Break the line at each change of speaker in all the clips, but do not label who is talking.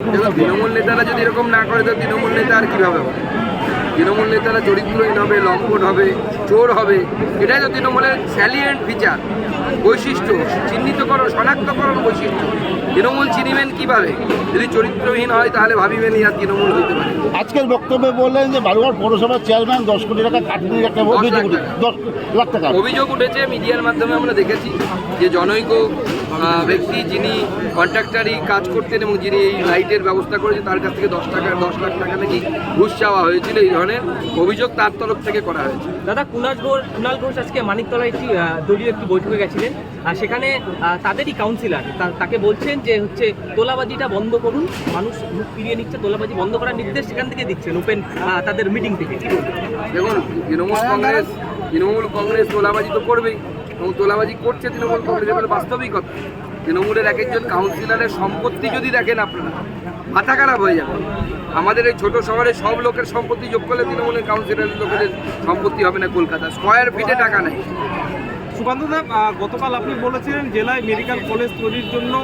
দেখুন তৃণমূল নেতারা যদি এরকম না করে তো তৃণমূল নেতা আর কীভাবে হবে? তৃণমূল নেতারা চরিত্রহীন হবে লম্পট হবে চোর হবে। এটাই তো তৃণমূলের স্যালিয়েন্ট ফিচার বৈশিষ্ট্য। চিহ্নিতকরণ শনাক্তকরণ বৈশিষ্ট্য। তৃণমূল চিনিবেন কীভাবে? যদি চরিত্রহীন হয় তাহলে ভাবিবেন আর তৃণমূল হইতে পারে।
আজকের বক্তব্যে বললেন যে বালুঘাট পৌরসভার চেয়ারম্যান দশ কোটি টাকা কাটনির একটা অভিযোগ। দশ লাখ টাকা।
অভিযোগ উঠেছে মিডিয়ার মাধ্যমে আমরা দেখেছি যে জনৈক ব্যক্তি যিনি কন্ট্রাক্টারি কাজ করতেন এবং যিনি এই লাইটের ব্যবস্থা করেছেন তার কাছ থেকে দশ টাকা দশ লাখ টাকা নাকি ঘুষ চাওয়া হয়েছিল। এই ধরনের অভিযোগ তার তরফ থেকে করা হয়েছে।
দাদা কুণাল ঘোষ কুণাল ঘোষ আজকে মানিকতলায় একটি দলীয় একটি বৈঠকে গেছিলেন। আর সেখানে তাদেরই কাউন্সিলর তাকে বলছেন যে হচ্ছে তোলাবাজিটা বন্ধ করুন। মানুষ মুখ ফিরিয়ে নিচ্ছে তোলাবাজি বন্ধ করার নির্দেশ সেখান থেকে দিচ্ছেন ওপেন তাদের মিটিং থেকে।
দেখুন তৃণমূল কংগ্রেস তৃণমূল কংগ্রেস তোলাবাজি তো করবেই। এবং তোলাবাজি করছে তৃণমূল কংগ্রেস এবার বাস্তবিকতা তৃণমূলের এক একজন কাউন্সিলরের সম্পত্তি যদি দেখেন আপনারা, মাথা খারাপ হয়ে যাবে। আমাদের এই ছোট শহরে সব লোকের সম্পত্তি যোগ করলে তৃণমূলের কাউন্সিলরের লোকেদের সম্পত্তি হবে না কলকাতা স্কোয়ার ফিটে টাকা নেই।
সুকান্ত দেব গতকাল আপনি বলেছিলেন জেলায় মেডিকেল কলেজ তৈরির জন্য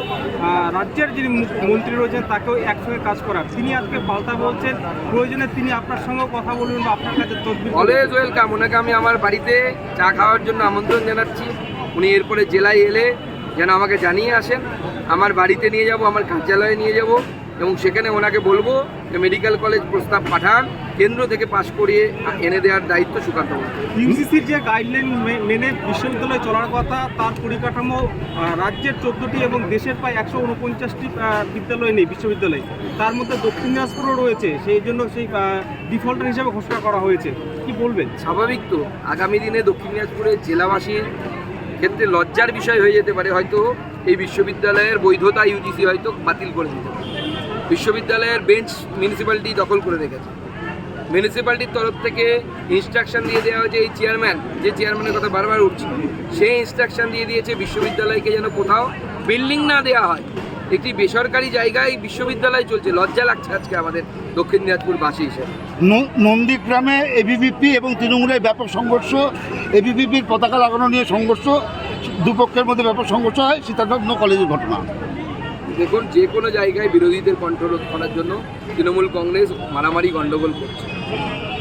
রাজ্যের যিনি মন্ত্রী রয়েছেন, তাকেও একসঙ্গে কাজ করার। তিনি আজকে পাল্টা বলছেন, প্রয়োজনে তিনি আপনার সঙ্গেও কথা বলবেন বা আপনার কাছে তদবির।
অলওয়েজ ওয়েলকাম ওনাকে আমি আমার বাড়িতে চা খাওয়ার জন্য আমন্ত্রণ জানাচ্ছি। উনি এরপরে জেলায় এলে যেন আমাকে জানিয়ে আসেন। আমার বাড়িতে নিয়ে যাব, আমার কার্যালয়ে নিয়ে যাব। এবং সেখানে ওনাকে বলব যে মেডিকেল কলেজ প্রস্তাব পাঠান কেন্দ্র থেকে পাশ করিয়ে এনে দেওয়ার দায়িত্ব সুকান্ত।
ইউজিসির যে গাইডলাইন মেনে বিশ্ববিদ্যালয় চলার কথা তার পরিকাঠামো রাজ্যের চোদ্দটি এবং দেশের প্রায় একশো উনপঞ্চাশটি বিদ্যালয় নেই বিশ্ববিদ্যালয়। তার মধ্যে দক্ষিণ দিনাজপুরও রয়েছে সেই জন্য সেই ডিফল্টার হিসাবে ঘোষণা করা হয়েছে। কি বলবেন?
স্বাভাবিক তো আগামী দিনে দক্ষিণ দিনাজপুরের জেলাবাসীর ক্ষেত্রে লজ্জার বিষয় হয়ে যেতে পারে হয়তো এই বিশ্ববিদ্যালয়ের বৈধতা ইউজিসি হয়তো বাতিল করে দিতে পারে। বিশ্ববিদ্যালয়ের বেঞ্চ মিউনিসিপ্যালিটি দখল করে রেখেছে। মিউনিসিপ্যালিটির তরফ থেকে ইনস্ট্রাকশন দিয়ে দেওয়া হয়েছে এই চেয়ারম্যান যে চেয়ারম্যানের কথা বারবার উঠছে, সেই ইনস্ট্রাকশন দিয়ে দিয়েছে বিশ্ববিদ্যালয়কে যেন কোথাও বিল্ডিং না দেওয়া হয়। একটি বেসরকারি জায়গায় বিশ্ববিদ্যালয় চলছে, লজ্জা লাগছে আজকে আমাদের দক্ষিণ দিনাজপুরবাসী হিসেবে।
নন্দীগ্রামে এবিভিপি এবং তৃণমূলের ব্যাপক সংঘর্ষ এবিভিপির পতাকা লাগানো নিয়ে সংঘর্ষ, দুপক্ষের মধ্যে ব্যাপক সংঘর্ষ হয় সীতানন্দ কলেজের ঘটনা।
দেখুন, যে কোনো জায়গায় বিরোধীদের কন্ট্রোল করার জন্য তৃণমূল কংগ্রেস মারামারি গণ্ডগোল করছে।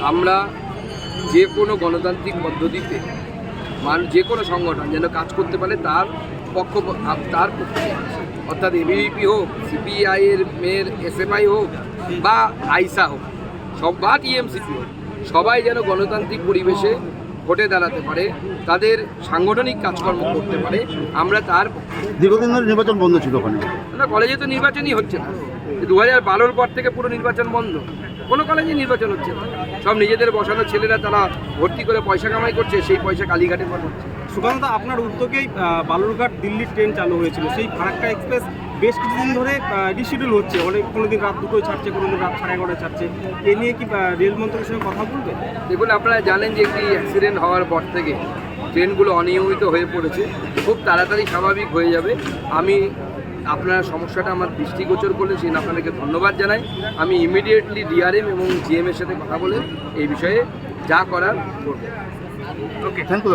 আমরা যে কোনো গণতান্ত্রিক পদ্ধতিতে মান, যে কোনো সংগঠন যেন কাজ করতে পারে, তার পক্ষ, তার পক্ষে। অর্থাৎ এবিভিপি হোক সিপিআই এর মেয়ের এসএফআই হোক, বা আইসা হোক, সব বা টিএমসিপি হোক, সবাই যেন গণতান্ত্রিক পরিবেশে ভোটে দাঁড়াতে পারে তাদের সাংগঠনিক কাজকর্ম করতে পারে আমরা তার
দীর্ঘদিন ধরে নির্বাচন বন্ধ ছিল ওখানে।
না কলেজে তো নির্বাচনই হচ্ছে না। দু হাজার বারোর পর থেকে পুরো নির্বাচন বন্ধ। কোনো কলেজে নির্বাচন হচ্ছে না। সব নিজেদের বসানো ছেলেরা তারা ভর্তি করে পয়সা কামাই করছে সেই পয়সা কালীঘাটে পাঠাচ্ছে
সুকান্ত আপনার উদ্যোগেই বালুরঘাট দিল্লি ট্রেন চালু হয়েছিল। সেই ফারাক্কা এক্সপ্রেস বেশ কিছুদিন ধরে ডিশিডিউল হচ্ছে। অনেক কোনো দিন রাত দুটোয় ছাড়ছে কোনো দিন রাত সাড়ে এগারোটায় ছাড়ছে। এ নিয়ে কি রেল মন্ত্রকের সঙ্গে কথা বলবে?
দেখুন আপনারা জানেন যে একটি অ্যাক্সিডেন্ট হওয়ার পর থেকে ট্রেনগুলো অনিয়মিত হয়ে পড়েছে। খুব তাড়াতাড়ি স্বাভাবিক হয়ে যাবে। আমি আপনারা সমস্যাটা আমার দৃষ্টিগোচর করলে সেই আপনাদেরকে ধন্যবাদ জানাই। আমি ইমিডিয়েটলি ডিআরএম এবং জিএম এর সাথে কথা বলে এই বিষয়ে যা করার করব।
Thank you